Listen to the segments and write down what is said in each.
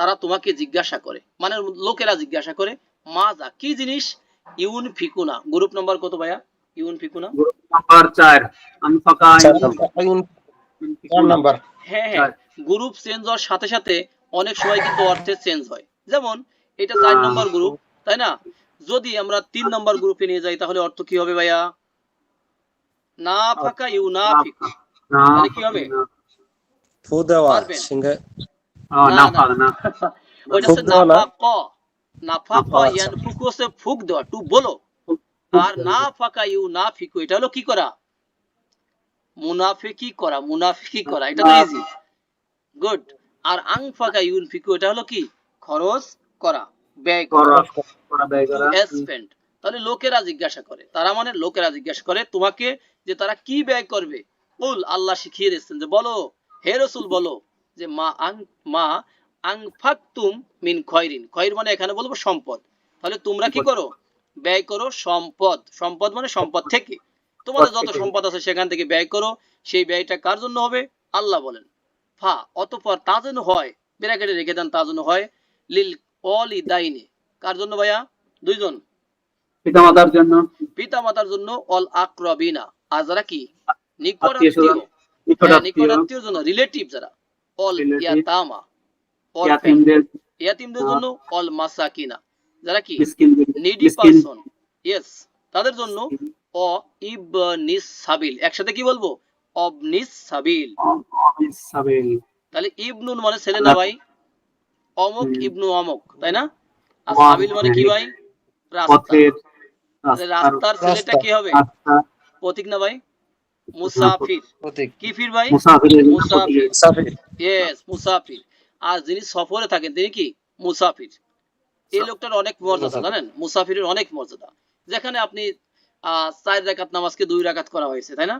তারা তোমাকে জিজ্ঞাসা করে। মানে লোকেরা জিজ্ঞাসা করে মাজা কি জিনিস? ইউন ফিকুনা। গ্রুপ নাম্বার কত ভাইয়া? ইউন ফিকুনা? গ্রুপ নাম্বার চার। আনফাকা চার নাম্বার। নাম্বার। হ্যাঁ হ্যাঁ। গ্রুপ চেঞ্জ হওয়ার সাথে সাথে অনেক সময় কিন্তু অর্থের চেঞ্জ হয়। যেমন এটা চার নম্বর গ্রুপ তাই না? যদি আমরা তিন নম্বর গ্রুপে নিয়ে যাই তাহলে অর্থ কি হবে ভাইয়া? না ফাঁকা ইউ না ফিক তাহলে কি হবে? ফু দেওয়া। সিংহে ওইটা ফুক হচ্ছে দেওয়া না? নাফাক নাফাক। ইয়ান ফুকু হচ্ছে ফুক দেওয়া টু বলো আর না ফাঁকা ইউ না ফিকু এটা হলো কি করা মুনাফিকি করা মুনাফিকি করা এটা তো ইজি গুড আর আং ফাঁকা ইউন ফিকু এটা হলো কি খরচ করা ব্যয় করা করা করা ব্যয় করা স্পেন্ড তাহলে লোকেরা জিজ্ঞাসা করে তারা মানে লোকেরা জিজ্ঞাসা করে তোমাকে যে তারা কি ব্যয় করবে বল আল্লাহ শিখিয়ে দিচ্ছেন যে বলো হে রসুল বলো যে মা আং মা আং ফাকতুম মিন খয়রিন। খয়র মানে এখানে বলব সম্পদ। তাহলে তোমরা কি করো? ব্যয় করো সম্পদ। সম্পদ মানে সম্পদ থেকে। তোমাদের যত সম্পদ আছে সেখান থেকে ব্যয় করো। সেই ব্যয়টা কার জন্য হবে? আল্লাহ বলেন। ফা অতঃপর তা যেন হয় ব্র্যাকেটে রেখে দেন তা যেন হয়। লিল অলি দাইনে কার জন্য ভাইয়া? দুইজন। পিতা মাতার জন্য। পিতা মাতার জন্য অল আকরবিনা। আর যারা কি? নিকট আত্মীয় নিকট আত্মীয় জন্য রিলেটিভ যারা। অল ইয়াতামা অল ইয়াতিমদের। জন্য অল মাসাকিনা যারা কি নিডি পারসন ইয়েস তাদের জন্য অ ইবনিস সাবিল একসাথে কি বলব অবনিস সাবিল সাবিল তাহলে ইবনুন মানে ছেলে না ভাই অমক ইবনু অমক তাই না আর সাবিল মানে কি ভাই রাস্তা রাস্তার ছেলেটা কি হবে প্রতীক না ভাই মুসাফির কি ফির ভাই মুসাফির সাফির ইয়েস মুসাফির আর যিনি সফরে থাকেন তিনি কি? মুসাফির। এই লোকটার অনেক মর্যাদা জানেন? মুসাফিরের অনেক মর্যাদা। যেখানে আপনি চার রাকাত নামাজকে দুই রাকাত করা হয়েছে তাই না?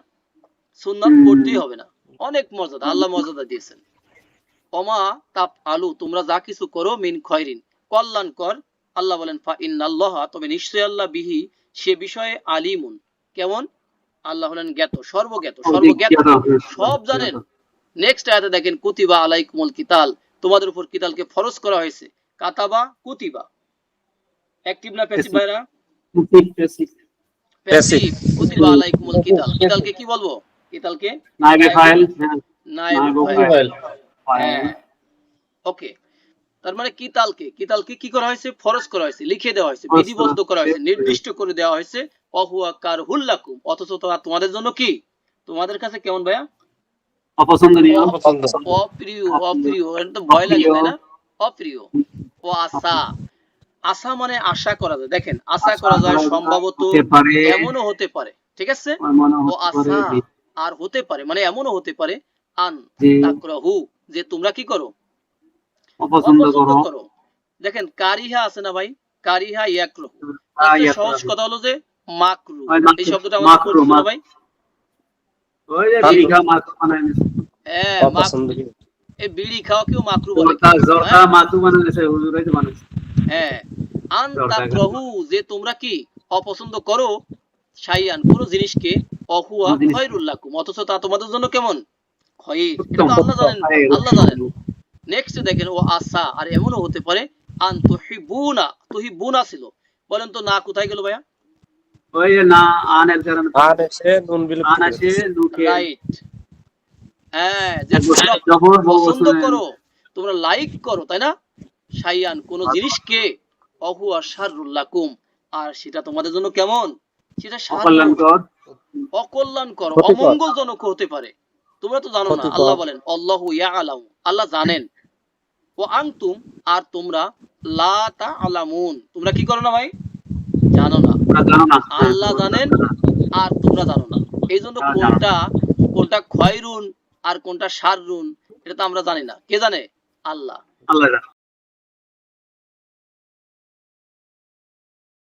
সুন্নাত হুম। পড়তেই হবে না। অনেক মর্যাদা আল্লাহ মর্যাদা দিয়েছেন। অমা তাপ আলু তোমরা যা কিছু করো মিন খয়রিন। কল্যাণ কর। আল্লাহ বলেন ফা ইন্নাল্লাহ তবে নিশ্চয় আল্লাহ বিহি সে বিষয়ে আলিমুন। কেমন? আল্লাহ হলেন জ্ঞাত সর্বজ্ঞাত সর্বজ্ঞাত। সব জানেন। নেক্সট আয়াতে দেখেন কুতিবা আলাইকুমুল কিতাল। তোমাদের উপর কিতালকে ফরজ করা হয়েছে। কাতাবা কুতিবা। অ্যাক্টিভ না প্যাসিভ ভাইরা? প্যাসিভ কুতিবা আলাইকুমুল কিতাল। কিতালকে কি বলব? কিতালকে? নাইবে ফাইল হ্যাঁ, নায়েব ফাইল। ফাইল। ওকে তার মানে কিতালকে কিতালকে কি করা হয়েছে? ফরজ করা হয়েছে লিখে দেওয়া হয়েছে। বিধিবদ্ধ করা। হয়েছে নির্দিষ্ট করে দেওয়া হয়েছে। অহুয়া কার হুল্লাকুম অথচ তোমাদের জন্য কি? তোমাদের কাছে কেমন ভাইয়া? অপছন্দনীয়। অপ্রিয় অপ্রিয় এটা তো ভয় লাগে তাই না? অপ্রিয়। ও আশা। আশা মানে আশা করা যায়। দেখেন আশা করা যায় সম্ভবত এমনও হতে পারে। ঠিক আছে? ও আশা আর হতে পারে মানে এমনও হতে পারে। আন যে তাকরাহু যে তোমরা কি করো? অপছন্দ করো। দেখেন কারিহা আছে না ভাই? কারিহা ইয়াকরহু। ইয়াকরাহু। সহজ কথা হলো যে মাকরু। মাকরু, এই শব্দটা আমাদের। ভাই? ওই যে বিঘা মাছ বানায় নিছে। হ্যাঁ মাক- অপছন্দ এই বিড়ি খাওয়া কেউ মাকরু বলে? জর্দা জর্দা মাছু বানাইছে হুজুরাই তো বানাইছে। হ্যাঁ আন জর্দা তাকরাহু যে তোমরা কি অপছন্দ করো শাইয়ান কোন জিনিসকে অহুয়া? লাকুম অথচ তা তোমাদের জন্য কেমন? খয়র এটা তো আল্লাহ জানেন আল্লাহ জানেন। নেক্সট দেখেন ও আসা আর এমনও হতে পারে আন তুহিবুনা তুহিবুনা ছিল। বলেন তো না কোথায় গেল ভাইয়া? ওই না আনের কারণে আর এসে নুন আন আসে। রাইট হ্যাঁ যে জবর পছন্দ করো তোমরা লাইক করো তাই না? শাইয়ান কোন জিনিসকে অহু আশারুল লাকুম। আর সেটা তোমাদের জন্য কেমন? সেটা অকল্যাণকর। অকল্যাণকর অমঙ্গলজনক হতে পারে। তোমরা তো জানো না আল্লাহ বলেন আল্লাহু ইয়ালামু আল্লাহ জানেন। ও আনতুম আর তোমরা লা তাআলামুন। তোমরা কি করো না ভাই? জানো না। আল্লাহ জানেন আর তোমরা জানো না। এই জন্য কোনটা কোনটা ক্ষয়রুন আর কোনটা সাররুন এটা তো আমরা জানি না। কে জানে? আল্লাহ। আল্লাহ জানে।